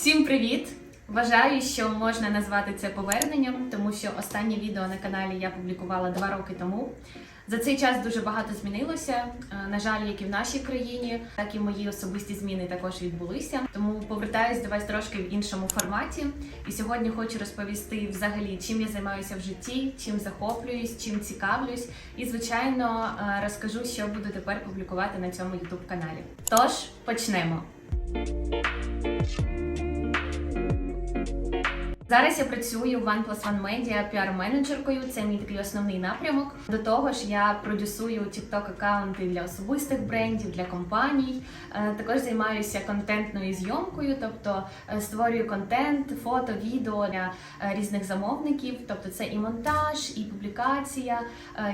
Всім привіт! Вважаю, що можна назвати це поверненням, тому що останнє відео на каналі я публікувала два роки тому. За цей час дуже багато змінилося. Е, На жаль, як і в нашій країні, так і мої особисті зміни також відбулися. Тому повертаюсь до вас трошки в іншому форматі. І сьогодні хочу розповісти взагалі, чим я займаюся в житті, чим захоплююсь, чим цікавлюсь. І, звичайно, е, розкажу, що буду тепер публікувати на цьому youtube каналі. Тож почнемо. Зараз я працюю в OnePlus One Media піар-менеджеркою. Це мій такий основний напрямок. До того ж, я продюсую TikTok аккаунти для особистих брендів, для компаній. Е, Також займаюся контентною зйомкою, тобто е, створюю контент, фото, відео для е, різних замовників. Тобто це і монтаж, і публікація.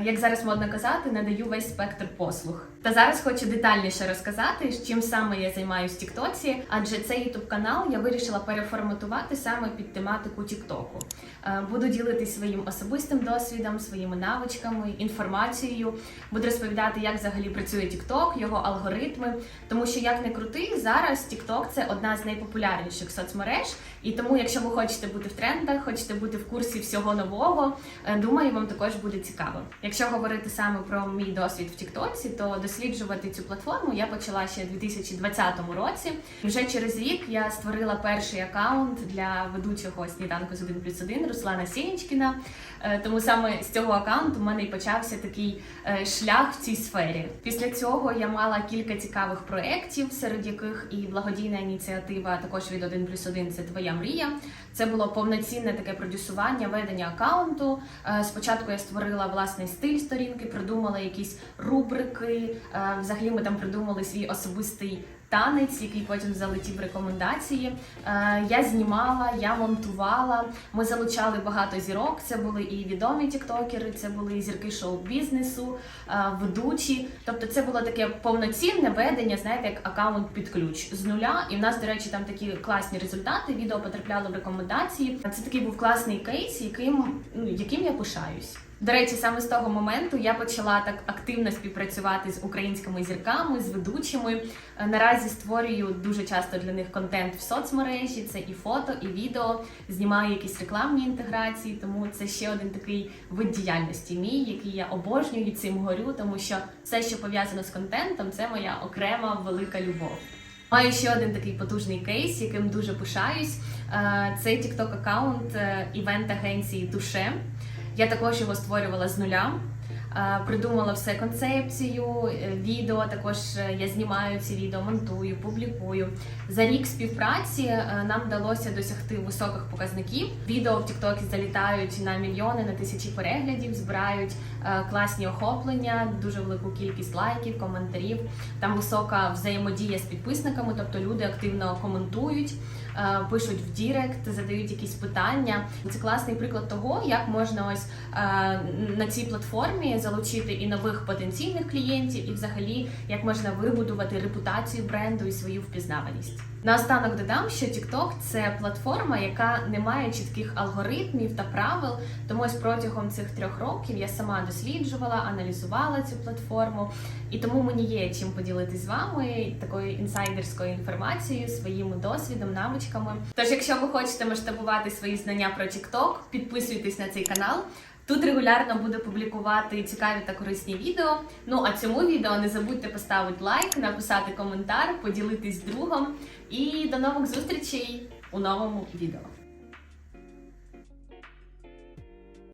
Як зараз модно казати, надаю весь спектр послуг. Та зараз хочу детальніше розказати, чим саме я займаюся в Тіктоці, адже цей ютуб канал я вирішила переформатувати саме під тематику Тіктоку. Е, Буду ділитись своїм особистим досвідом, своїми навичками, інформацією. Буду розповідати, як взагалі працює Тікток, його алгоритми. Тому що як не крути, зараз Тікток це одна з найпопулярніших соцмереж. І тому, якщо ви хочете бути в трендах, хочете бути в курсі всього нового, е, думаю, вам також буде цікаво. Якщо говорити саме про мій досвід в Тіктоці, то досліджувати цю платформу я почала ще у 2020 році. Вже через рік я створила перший аккаунт для ведучого сніданку з 1 плюс 1 Руслана Сінічкіна. Е, Тому саме з цього аккаунту в мене і почався такий е, шлях в цій сфері. Після цього я мала кілька цікавих проєктів, серед яких і благодійна ініціатива також від 1 плюс 1 це твоя мрія. Це було повноцінне таке продюсування, ведення аккаунту. Е, Спочатку я створила власний стиль сторінки, придумала якісь рубрики. Взагалі ми там придумали свій особистий танець, який потім залетів рекомендації. Е, Я знімала, я монтувала. Ми залучали багато зірок. Це були і відомі тіктокери, це були і зірки шоу-бізнесу, е, ведучі. Тобто, це було таке повноцінне ведення, знаєте, як аккаунт під ключ з нуля. І в нас, до речі, там такі класні результати. Відео потрапляло в рекомендації. Це такий був класний кейс, яким, ну, яким я пишаюсь. До речі, саме з того моменту я почала так активно співпрацювати з українськими зірками, з ведучими. Е, Наразі створюю дуже часто для них контент в соцмережі. Це і фото, і відео. Знімаю якісь рекламні інтеграції. Тому це ще один такий вид діяльності мій, який я обожнюю цим горю, тому що все, що пов'язано з контентом, це моя окрема велика любов. Маю ще один такий потужний кейс, яким дуже пишаюсь. Е, Це TikTok аккаунт івент агенції Туше. Я також його створювала з нуля. Е, Придумала все концепцію, е, відео. Також е, я знімаю ці відео, монтую, публікую. За рік співпраці нам вдалося досягти високих показників. Відео в Тіктокі залітають на мільйони, на тисячі переглядів, збирають класні охоплення, дуже велику кількість лайків, коментарів. Там висока взаємодія з підписниками, тобто люди активно коментують, пишуть в Дірект, задають якісь питання. Це класний приклад того, як можна ось на цій платформі залучити і нових потенційних клієнтів, і взагалі як можна вибудувати репутацію бренду і свою впізнаваність. Наостанок додам, що TikTok – це платформа, яка не має чітких алгоритмів та правил. Тому ось протягом цих трьох років я сама досліджувала, аналізувала цю платформу, і тому мені є чим поділитись з вами такою інсайдерською інформацією, своїм досвідом, навичками. Тож, якщо ви хочете масштабувати свої знання про TikTok, підписуйтесь на цей канал. Тут регулярно буду публікувати цікаві та корисні відео. Ну а цьому відео не забудьте поставити лайк, написати коментар, поділитись з другом. І до нових зустрічей у новому відео.